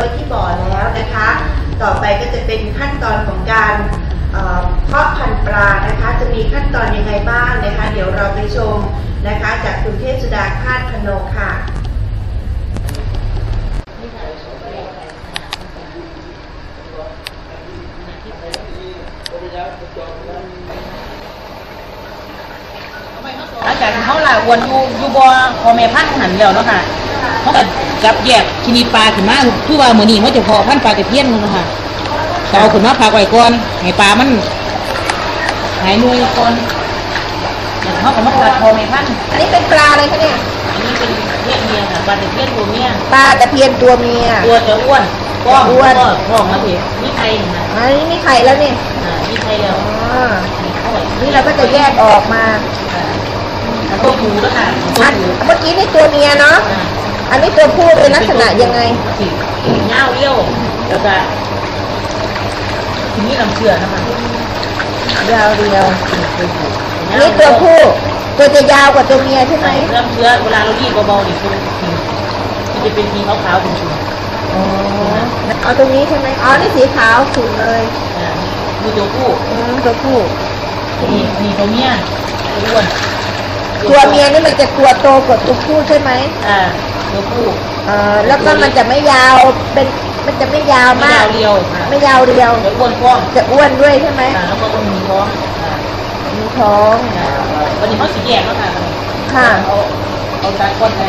พักไว้ที่บ่อแล้วนะคะ ต่อไปก็จะเป็นขั้นตอนของการเอ่อเพาะพันธุ์ปลานะคะ จะมีขั้นตอนยังไงบ้างนะคะ เดี๋ยวเราไปชมนะคะ จากคุณเทพสุดาคาดพนงค่ะหลังจากที่เขาละวนอยู่อยู่บ่อพอแม่พันธุ์หันแล้วเนาะค่ะเขา ก็จับแยกชนิดปลาขึ้นมาคือว่ามื้อนี้เขาจะเพาะพันธุ์ปลาตะเพียนเนาะค่ะก็เอาขึ้นมาพักไว้ก่อนให้ปลามันหายหน่วยก่อนแล้วเขาก็มาตัดพอแม่พันธุ์อันนี้เป็นปลาอะไรคะเนี่ยอันนี้เป็นเพศเมียค่ะปลาตะเพียนตัวเมียปลาตะเพียนตัวเมียตัวจะอ้วนก้องอ้วนก็ท้องมาเถอะมีไข่นะอันนี้มีไข่แล้วนี่อ่ามีไข่แล้วอ๋อเอาไว้นี่เราก็จะแยกออกมาอ่าแล้วตัวผูแล้วค่ะตัวอันผูเมื่อกี้นี่ตัวเมียเนาะ อ่าอันนี้ตัวผู้เป็นลักษณะยังไงสีเงาเลี้ยวแล้วก็ทีนี้ลำเชื่อนะคะยาวเรียวอันนี้ตัวผู้ตัวจะยาวกว่าตัวเมียใช่ไหมลำเชื่อเวลาเรารีบเบาๆนี่คือมันจะเป็นสีขาวๆถึงอ๋อเอาตรงนี้ใช่ไหมอ๋อนี่สีขาวขุ่นเลยๆอ่าดูตัวผู้อืมตัวผู้นี่นี่ตัวเมียตัวอ้วนตัวเมียนี่มันจะตัวโตกว่าตัวผู้ใช่ไหมอ่า ตัวผู้เอ่อแล้วก็มันจะไม่ยาวเป็นมันจะไม่ยาวไม่มากยาวเรียวค่ะไม่ยาวเรียวตัวอ้วนฟ้องจะอ้วนด้วยใช่ไหมอ่าแล้วก็ต้องมีท้องอ่ามีท้องอ่าวันนี้เขาสีแยกแล้วค่ะค่ะเอาเอาตาก้อนไป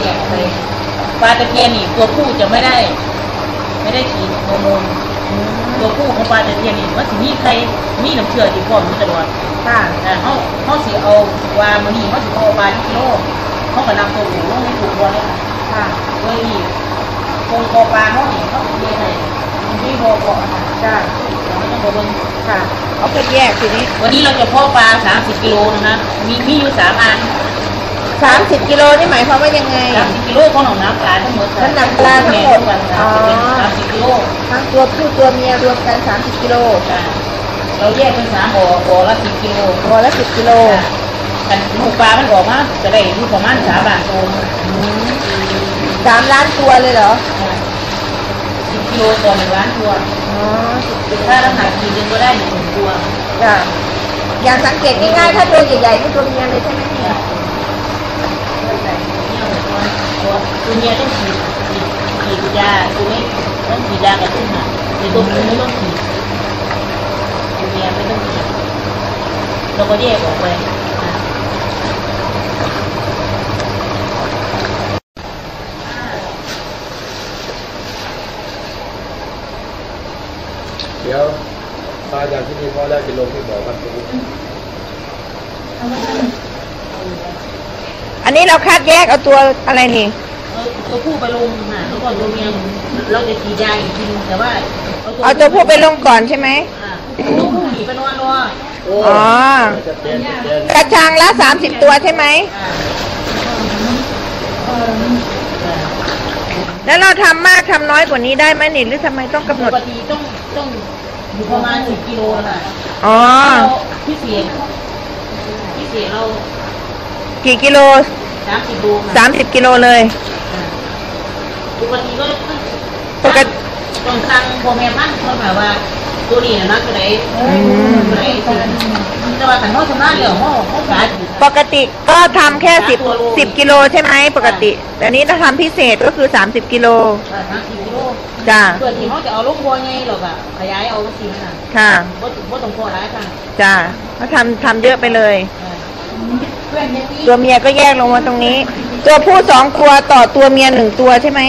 แยกไปปลาตะเพียนนี่ตัวผู้จะไม่ได้ ไม่ได้ฉีดฮอร์โมนตัวผู้ของปลาตะเพียนนี่มันสิมีใครมีน้ำเชื่อที่พร้อมอยู่ตลอดค่ะแต่เขาเขาสิเอาว่ามันนี่เขาสิเอาปลาที่กิโล เขาก็นำตัวผู้ลงในถูกตัวเลยค่ะค่ะโดยที่คงคอปลาเขานี่เขาสิเรียนอะไรมันที่โบกอะค่ะจ้าเราไม่ต้องไปเบิ่งค่ะเอาไปแยกทีนี้ วันนี้เราจะเพาะปลา30กิโลนะคะ มีมีอยู่สามอันสามสิบกิโลนี่หมายความว่ายังไง30กิโลของหนองน้ำปลาทั้งหมดค่ะน้ำหนักปลาทั้งหมดแม่นอ๋อสามสิบกิโลทั้งตัวผู้ตัวเมียรวมกันสามสิบกิโลค่ะเราแยกเป็นสามบ่อบ่อละสิบกิโลตัวละสิบกิโล กันหมูปลามันออกมาจะได้อยู่ประมาณสามบาทโลสามล้านตัวเลยเหรอสิบกิโลต่อหนึ่งล้านตัวอ๋อถ้าน้ำหนักขีดหนึงก็ได้หนึ่งตัวจ้ะอย่างสังเกตง่ายๆถ้าตัวใหญ่ๆนี่ตัวเมียเลยใช่ไหมเนี่ยตัวตัวเมียต้องฉีดฉีดฉีดยาตัวนี้ต้องฉีดยากระตุ้นอะในตัวผู้ไม่ต้องฉีดตัวเมียไม่ต้องฉีดเราก็แยกออกไปอะ เดี๋ยวมาจากที่นี่พอแล้วจะลงที่บ่อพันธุ์ อั นนี้เราคัดแยกเอาตัวอะไรนี่เอาตัวผู้ไปลงค่ะแล้วก็ตัวเมียเราจะฉีดยาอีกทีนึงแต่ว่าเอาตัวผู้ไปลงก่อนใช่ไหมอ่าตัวผู้หนีไปนอนรออ๋อจะเต้นจะเต้นกระชังละสามสิบตัวใช่ไหมอ่าแล้วเราทำมากทำน้อยกว่านี้ได้ไหมนี่หรือทำไมต้องกำหนปดกติต้องต้องอยู่ประมาณสิบกิโลน่ะอ๋อเราพิเศษพิเศษเรา กี่กิโลสามสิบโลสามสิบกิโลเลยปกติก็ปกติต้องสั่งพ่อแม่พันธุ์เขาแบบว่าตัวนี้นะนักตัวไหนมตัวไหนแต่ว่าขันเขาชำนาญเดี๋ยวเขาเขาขายปกติก็ทำแค่สิบสิบกิโลใช่ไหมปกติ แต่นี้ถ้าทำพิเศษก็คือสามสิบกิโลสามสิบกิโลจ้าเพื่อที่เขาจะเอาลูกบัวไงหรอกอะขยายเอาสิค่ะค่ะว่าว่าต้องพอร้ายค่ะจ้าเขาทำทำเยอะไปเลยเพื่อนยังมี ตัวเมียก็แยกลงมาตรงนี้ ตัวผู้สองตัวต่อตัวเมียหนึ่งตัวใช่ไหม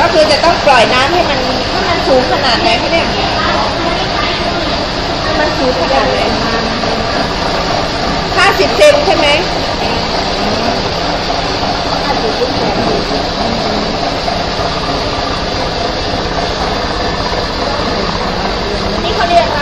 ก็คือจะต้องปล่อยน้ำให้มันให้มันสูงขนาดไหนคะเนี่ยให้มันสูงขนาดไหนห้าสิบเซนใช่ไหม นี่เ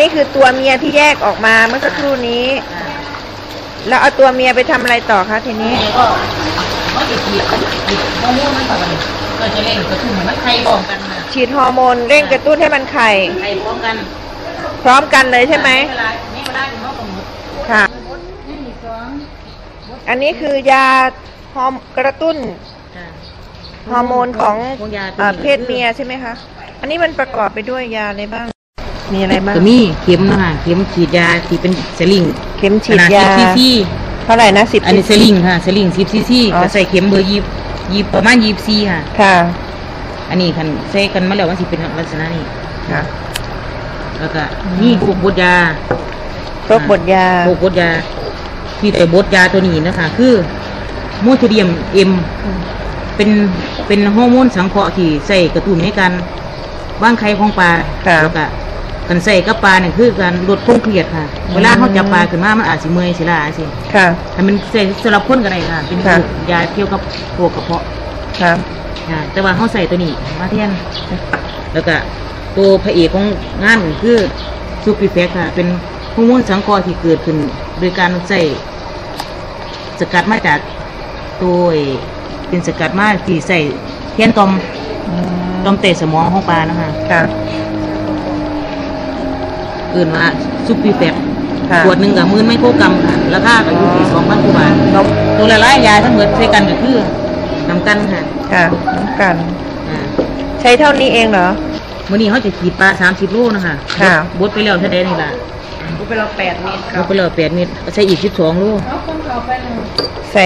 นี้คือตัวเมียที่แยกออกมาเมื่อสักครู่นี้อ่าแล้วเอาตัวเมียไปทำอะไรต่อคะทีนี้แล้วก็เขาจะฉีดฉีดฮอร์โมนมันต่อไปก็จะเร่งกระตุ้นให้มันไข่พร้อมกันนะฉีดฮอร์โมนเร่งกระตุ้นให้มันไข่ไข่พร้อมกัน พร้อมกันเลยใช่ไหมเวลานี่เวลาที่เขากำหนดค่ะ อันนี้คือยาฮอร์โมนกระตุ้นฮอร์โมนของเพศเมียใช่ไหมคะ อันนี้มันประกอบไปด้วยยาอะไรบ้าง มีอะไรบ้างก็มีเข็มนะคะเข็มฉีดยาที่เป็นสลิงเข็มฉีดขนยา10ซีซีเท่าไหร่นะสิบอันนี้สลิงค่ะสลิง10ซีซีอ๋อก็ใส่เข็มเบอร์ยียีประมาณยีซีค่ะ ค่ะ อันนี้คันใส่กันมาแล้วมันสิเป็นลักษณะนี้ค่ะ แล้วก็นี่พวกบดยาครบบทยาพวกบดยาที่แต่บดยาตัวนี้นะคะ คือโมโทเดียมเอ็มเป็นเป็นฮอร์โมนสังเคราะห์ที่ใส่กระตุ้นในการว่างไข่ของปลาค่ะแล้วก็ กันใส่กับปลาเนี่ยคือการลดความเครียดค่ะ เวลาเขาจับปลาขึ้นมามันอาจสิเมื่อยสิล่าสิค่ะให้มันใส่สำหรับคนก็ได้ค่ะ เป็นค่ะ ยาเกี่ยวกับพวกกระเพาะค่ะอ่าแต่ว่าเขาใส่ตัวนี้มาเทียนแล้วก็ตัวพระเอกของงานก็คือซูปิแฟกค่ะ เป็นฮอร์โมนสังเคราะห์ที่เกิดขึ้น โดยการใส่สกัดมาจากตัวไอ้เป็นสกัดมาที่ใส่เทียนตอมอืมตอมเตะสมองของปลานะคะ ค่ะ เกินมาซูปิแฟกค่ะขวดหนึ่งกับมื่นไมโครกรัมค่ะราคาก็อยู่ที่สองพันกว่าบาทนกตัวละลายยาทั้งหมดใช้กันก็คือนำกันค่ะค่ะน้ำกัน อ่าใช้เท่านี้เองเหรอ มื่อนี้เขาจะขีดปลาสามสิบโลนะคะค่ะ บดไปแล้วเท่าใดนี่ล่ะดูไปเราแปดเม็ดบดไปแล้วแปดเม็ดใส่อีกสิบสองโลใส่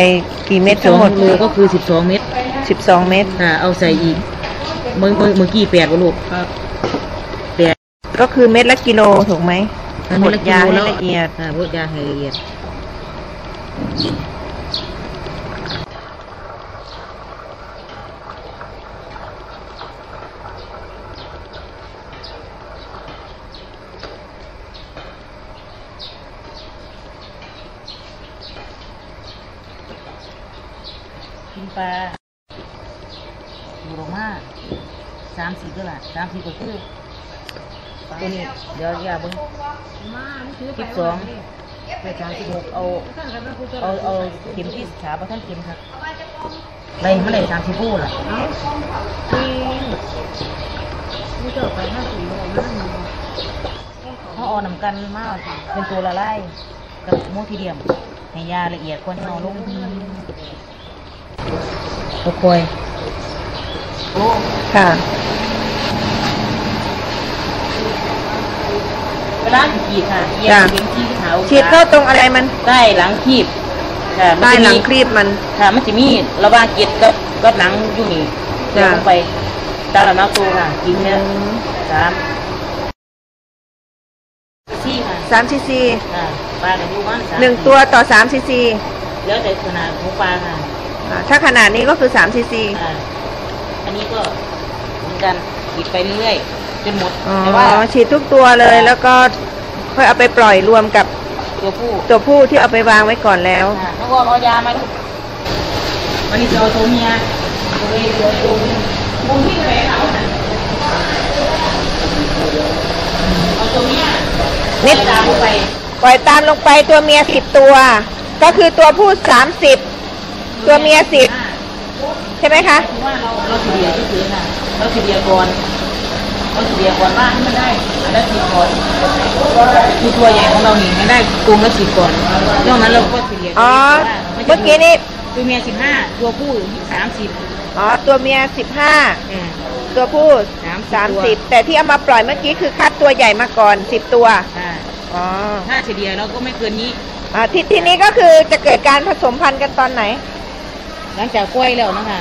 กี่เม็ดสทั้องงหมด โลก็คือสิบสองเม็ดสิบสองเม็ดค่ะเอาใส่อีกเมื่อเมื่อเมื่อกี้แปดกว่าลูกแปด ก็คือเม็ดละกิโลถูกไหมบดยาให้แวละเอียดค่ะบดยาให้ละเอียด กินปลาอยู่โรงมาสามสี่ก็ละสามสี่ก็คือ ตัวนี้ เดี๋ยวอย่าเบิ้งสิบสองไปสามสิบหกเอา เอา เอาเข็มที่ขาประท่านเข็มครับไรมันเลยสามสิบโลล่ะเขาเอานำกันมาก เป็นตัวละลายกับโมทีเดียมให้ยาละเอียดกว่าที่เอาลงตะคอยค่ะ เวลาฉีดค่ะเยียจ้ะบเป็นที่เขาฉีดเข้าตรงอะไรมันใต้หลังคีบค่ะมันใต้จะหลัมีงครีบมันค่ะมันจะมีระหว่างเกล็ดกับกับหลังอยู่นี่จ้ะเดินลงไปตามลำน้ำตัวค่ะกินเนี่ยสามสี่ค่ะสามซีซีค่ะปลาในยูมันสามหนึ่งตัวต่อสามซีซีแล้วแต่ขนาดของปลาค่ะอ่าถ้าขนาดนี้ก็คือสามซีซีอ่าอันนี้ก็เหมือนกันฉีดไปเรื่อยๆ จนหมดอ๋อแต่ว่าฉีดทุกตัวเลยแล้วก็ค่อยเอาไปปล่อยรวมกับตัวผู้ตัวผู้ที่เอาไปวางไว้ก่อนแล้ว อ่าเขาบอกเอายามาลูกวันนี้จะเอาตัวเมียตัวเมียตัวตัวเมียมุมที่ไหนเอาน่ะเอาตัวเมียนิดตามเข้าไปปล่อยตามลงไปตัวเมียสิบตัว ก็คือตัวผู้สามสิบตัวเมียสิบใช่ไหมคะถือว่าเราเราเฉลี่ยที่คือค่ะเราเฉลี่ยก่อน เราเฉลี่ยก่อนว่าให้มันได้อันละสิบก่อนคือตัวใหญ่ของเรานี่ให้ได้ตัวละสิบก่อนนอกนั้นเราก็เฉลี่ยอ๋อตัวเมื่อกี้นี้ตัวเมียสิบห้าตัวผู้สามสิบอ๋อตัวเมียสิบห้าอืมตัวผู้สามสามตัวสิบแต่ที่เอามาปล่อยเมื่อกี้คือคัดตัวใหญ่มาก่อนสิบตัวอ่าอ๋อถ้าเฉลี่ยเราก็ไม่เกินนี้อ่าทีทีนี้ก็คือจะเกิดการผสมพันธุ์กันตอนไหน หลังจากกล้วยแล้วนะคะ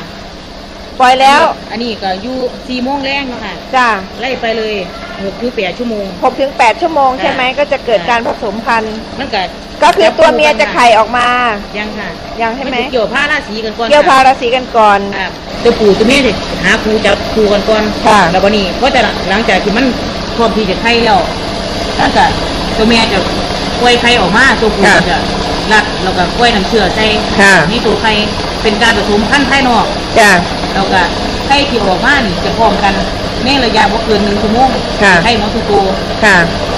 ปล่อยแล้ว อันนี้ก็อยู่สี่โมงแรงนะคะจ้าไล่ไปเลยหกถึงแปดชั่วโมง หกถึงแปดชั่วโมงใช่ไหมก็จะเกิดการผสมพันธุ์มันก็ก็คือตัวเมียจะไข่ออกมา ยังค่ะ ยังใช่ไหมนจะเกี่ยวผ้าราศีกันก่อนเกี่ยวพาค่ะราศีกันก่อนอ่าตัวปู่ตัวเมียสิหาครูจับครูกันก่อนค่ะแล้ววันนี้ก็จะหลังจากที่มันพร้อมที่จะไข่แล้วถ้าเกิดตัวเมียจะกล้วยไข่ออกมาตัวปู่ก็จะ รัดแล้วก็กล้วยน้ำเชื่อใส่ค่ะนี่ตัวไข่เป็นการผสมพันธุ์ไข่นอกจ้าแล้วก็ไข่ที่ออกมานี่จะพร้อมกันในระยะบ่เกินหนึ่งชั่วโมงค่ะไข่หมดทุกตัวค่ะ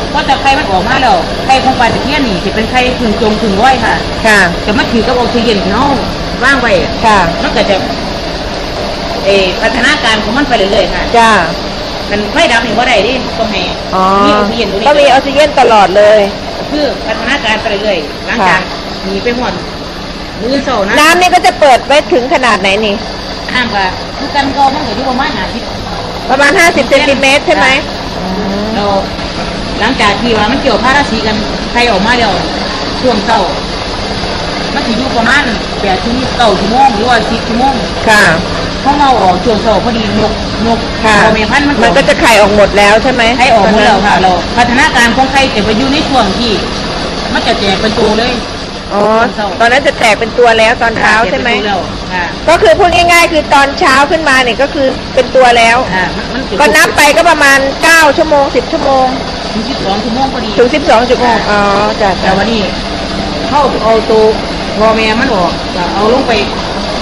เพราะแต่ไข่มันออกมาแล้วไข่ของปลาตะเพียนนี่จะเป็นไข่ถึงจงถึงร้อยค่ะ ค่ะแต่มันถือกับออกซิเจนที่เนาว่างไว้ค่ะมันก็จะเออพัฒนาการของมันไปเรื่อยๆค่ะจ้ามันไฟดับนี่ว่าได้ดิต้องให้อ๋อมีออกซิเจนตัวนี้ก็มีออกซิเจนตลอดเลย คือพัฒนาการไปเรื่อยๆหลังจากหนีไปหมดมือโซนะน้ำนี่ก็จะเปิดไว้ถึงขนาดไหนนี่ห้ามค่ะคือกันก็มันก็อยู่ประมาณห้าสิบประมาณ50เซนติเมตรใช่ไหมเราหลังจากที่ว่ามันเกี่ยวผ้าราศีกันใครออกมาเดียวช่วงเช้ามันสิอยู่ประมาณแปดถึงเก้าชั่วโมงหรือว่าสิบชั่วโมงค่ะ เพราะเราออกช่วงเช้าพอดีนกนกค่ะพอเมพันธุ์มันมันก็จะไข่ออกหมดแล้วใช่ไหมไข่ออกหมดแล้วค่ะ เรา พัฒนาการของไข่จะไปอยู่ในช่วงที่ มันจะแตกเป็นตัวเลยอ๋อตอนนั้นจะแตกเป็นตัวแล้วตอนเช้าใช่ไหมแตกเป็นตัวแล้วค่ะก็คือพูดง่ายๆ คือตอนเช้าขึ้นมาเนี่ยก็คือเป็นตัวแล้วอ่ามันมันก็นับไปก็ประมาณ9ชั่วโมง10ชั่วโมงถึงสิบสองชั่วโมงพอดีถึง12ชั่วโมงอ๋อจ้ะแต่จ้ะวันนี้เข้าเอาตัวพอแม่มันออกก็เอาลงไป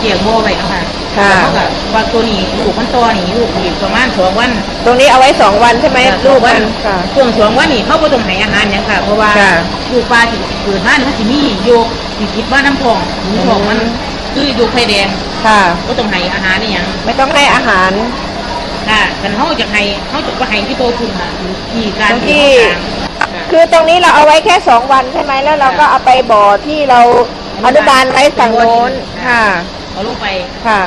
เกี่ยงโบไว้นะคะค่ะแล้วเขาก็วางตัวนี้ลูกมันตัวนี้ลูกอีกประมาณสองวัน ตรงนี้เอาไว้2วันใช่ไหมลูกมันค่ะช่วงสองวันนี้เขาก็ต้องให้อาหารหยังค่ะ เพราะว่าค่ะลูกปลาที่เกิดมาเนี่ยมันสิมีโยกติดติดว่าน้ำพองน้ำพองมันคือโยกไข่แดงค่ะก็ต้องให้อาหารนี่ยังไม่ต้องให้อาหารค่ะกันเขาจะให้เขาจะไปให้ที่โตคุณค่ะที่การตรงที่ค่ะคือตรงนี้เราเอาไว้แค่2วันใช่ไหมแล้วเราก็เอาไปบ่อที่เราอนุบาลไว้ฝั่งโน้นค่ะ เอาลงไปค่ะ